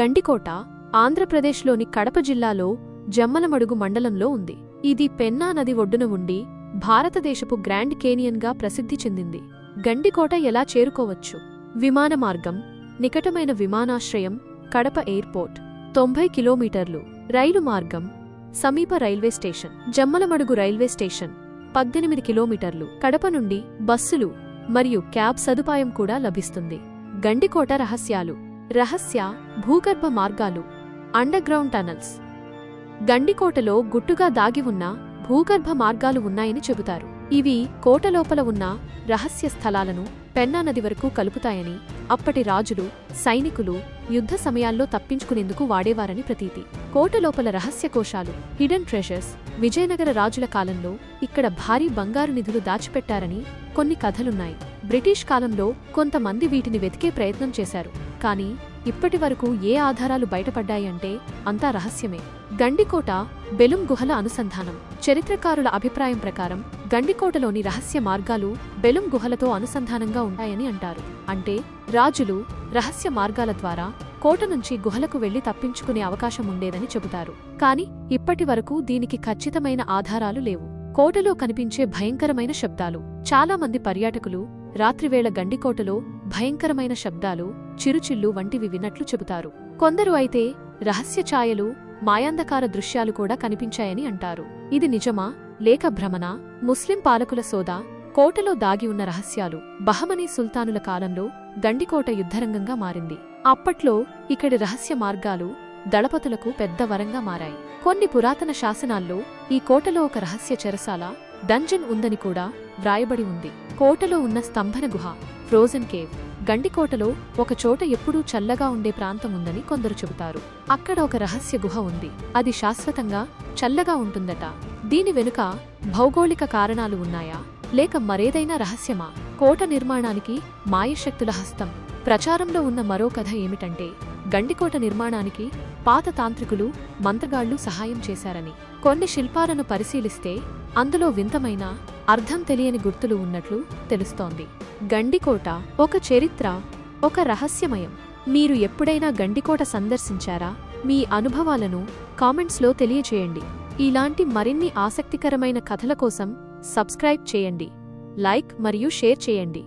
గండికోట ఆంధ్రప్రదేశ్లోని కడప జిల్లాలో జమ్మలమడుగు మండలంలో ఉంది. ఇది పెన్నా నది ఒడ్డున ఉండి భారతదేశపు గ్రాండ్ కేనియన్గా ప్రసిద్ధి చెందింది. గండికోట ఎలా చేరుకోవచ్చు? విమాన మార్గం నికటమైన విమానాశ్రయం కడప ఎయిర్పోర్ట్ తొంభై కిలోమీటర్లు. రైలు మార్గం సమీప railway station. Jammalamadugu railway station పద్దెనిమిది కిలోమీటర్లు. కడప నుండి బస్సులు మరియు క్యాబ్ సదుపాయం కూడా లభిస్తుంది. గండికోట రహస్యాలు. రహస్య భూగర్భ మార్గాలు అండర్గ్రౌండ్ టనల్స్ గండికోటలో గుట్టుగా దాగి ఉన్న భూగర్భ మార్గాలు ఉన్నాయని చెబుతారు. ఇవి కోట లోపల ఉన్న రహస్య స్థలాలను పెన్నా నది వరకు కలుపుతాయని అప్పటి రాజులు సైనికులు యుద్ధ సమయాల్లో తప్పించుకునేందుకు వాడేవారని ప్రతీతి. కోట లోపల రహస్య కోశాలు హిడెన్ ట్రెషర్స్ విజయనగర రాజుల కాలంలో ఇక్కడ భారీ బంగారు నిధులు దాచిపెట్టారని కొన్ని కథలున్నాయి. బ్రిటిష్ కాలంలో కొంతమంది వీటిని వెతికే ప్రయత్నం చేశారు. కానీ ఇప్పటి వరకు ఏ ఆధారాలు బయటపడ్డాయంటే అంతా రహస్యమే. గండికోట బెలుం గుహల అనుసంధానం. చరిత్రకారుల అభిప్రాయం ప్రకారం గండికోటలోని రహస్య మార్గాలు బెలుం గుహలతో అనుసంధానంగా ఉంటాయని అంటారు. అంటే రాజులు రహస్య మార్గాల ద్వారా కోట నుంచి గుహలకు వెళ్ళి తప్పించుకునే అవకాశం ఉండేదని చెబుతారు. కాని ఇప్పటి వరకు దీనికి ఖచ్చితమైన ఆధారాలు లేవు. కోటలో కనిపించే భయంకరమైన శబ్దాలు. చాలా మంది పర్యాటకులు రాత్రివేళ గండికోటలో భయంకరమైన శబ్దాలు చిరుచిల్లు వంటివి విన్నట్లు చెబుతారు. కొందరు అయితే రహస్య ఛాయలు మాయాంధకార దృశ్యాలు కూడా కనిపించాయని అంటారు. ఇది నిజమా? లేక భ్రమణ ముస్లిం పాలకుల సోదా? కోటలో దాగి ఉన్న రహస్యాలు బహమనీ సుల్తానుల కాలంలో గండికోట యుద్ధరంగంగా మారింది. అప్పట్లో ఇక్కడి రహస్య మార్గాలు దళపతులకు పెద్ద వరంగా మారాయి. కొన్ని పురాతన శాసనాల్లో ఈ కోటలో ఒక రహస్య చెరసాల డంజన్ ఉందని కూడా వ్రాయబడి ఉంది. కోటలో ఉన్న స్తంభన గుహ ఫ్రోజన్ కేవ్. గండికోటలో ఒక చోట ఎప్పుడూ చల్లగా ఉండే ప్రాంతం ఉందని కొందరు చెబుతారు. అక్కడ ఒక రహస్య గుహ ఉంది. అది శాశ్వతంగా చల్లగా ఉంటుందట. దీని వెనుక భౌగోళిక కారణాలు ఉన్నాయా? లేక మరేదైనా రహస్యమా? కోట నిర్మాణానికి మాయశక్తుల హస్తం. ప్రచారంలో ఉన్న మరో కథ ఏమిటంటే గండికోట నిర్మాణానికి పాత తాంత్రికులు మంత్రగాళ్ళు సహాయం చేశారని. కొన్ని శిల్పాలను పరిశీలిస్తే అందులో వింతమైన అర్థం తెలియని గుర్తులు ఉన్నట్లు తెలుస్తోంది. గండికోట ఒక చరిత్ర ఒక రహస్యమయం. మీరు ఎప్పుడైనా గండికోట సందర్శించారా? మీ అనుభవాలను కామెంట్స్లో తెలియచేయండి. ఇలాంటి మరిన్ని ఆసక్తికరమైన కథల కోసం సబ్స్క్రైబ్ చేయండి. లైక్ మరియు షేర్ చేయండి.